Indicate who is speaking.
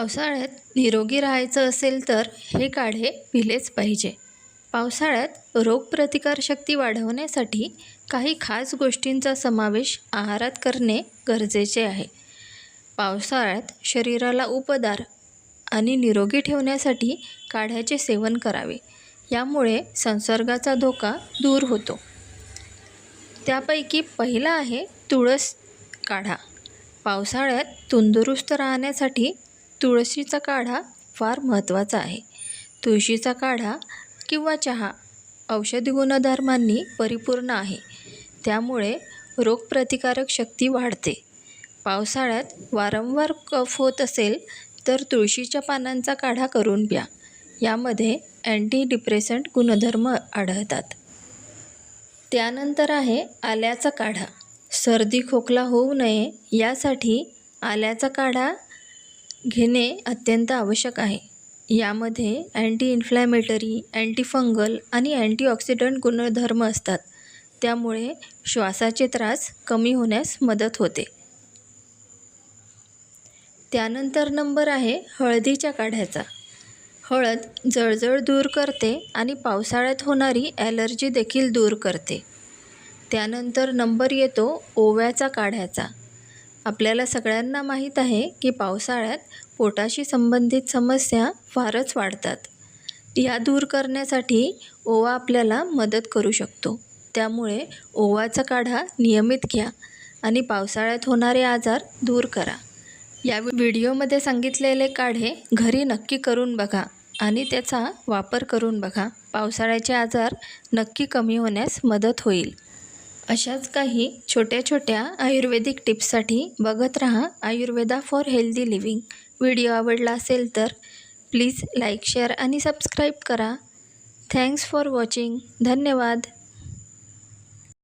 Speaker 1: पावसाळ्यात निरोगी राहायचं असेल तर हे काढे पिलेच पाहिजे. पावसाळ्यात रोगप्रतिकारशक्ती वाढवण्यासाठी काही खास गोष्टींचा समावेश आहारात करणे गरजेचे आहे. पावसाळ्यात शरीराला उपदार आणि निरोगी ठेवण्यासाठी काढ्याचे सेवन करावे. यामुळे संसर्गाचा धोका दूर होतो. त्यापैकी पहिला आहे तुळस काढा. पावसाळ्यात तंदुरुस्त राहण्यासाठी तुळशीचा काढा फार महत्त्वाचा आहे. तुळशीचा काढा किंवा चहा औषधी गुणधर्मांनी परिपूर्ण आहे. त्यामुळे रोगप्रतिकारक शक्ती वाढते. पावसाळ्यात वारंवार कफ होत असेल तर तुळशीच्या पानांचा काढा करून प्या. यामध्ये अँटी डिप्रेसंट गुणधर्म आढळतात. त्यानंतर आहे आल्याचा काढा. सर्दी खोकला होऊ नये यासाठी आल्याचा काढा घेणे अत्यंत आवश्यक आहे. यामध्ये अँटी इन्फ्लॅमेटरी अँटीफंगल आणि अँटीऑक्सिडंट गुणधर्म असतात. त्यामुळे श्वासाचे त्रास कमी होण्यास मदत होते. त्यानंतर नंबर आहे हळदीच्या काढ्याचा. हळद जळजळ दूर करते आणि पावसाळ्यात होणारी ॲलर्जी देखील दूर करते. त्यानंतर नंबर येतो ओव्याचा काढ्याचा. आपल्याला सगळ्यांना माहीत आहे की पावसाळ्यात पोटाशी संबंधित समस्या फारच वाढतात. या दूर करण्यासाठी ओवा आपल्याला मदत करू शकतो. त्यामुळे ओवाचा काढा नियमित घ्या आणि पावसाळ्यात होणारे आजार दूर करा. या व्हिडिओमध्ये सांगितलेले काढे घरी नक्की करून बघा आणि त्याचा वापर करून बघा. पावसाळ्याचे आजार नक्की कमी होण्यास मदत होईल. अशाच काही छोट्या छोट्या आयुर्वेदिक टिप्ससाठी बघत रहा Ayurveda for healthy living. Video आवडला असेल तर प्लीज लाईक शेअर आणि सबस्क्राईब करा. Thanks for watching. धन्यवाद.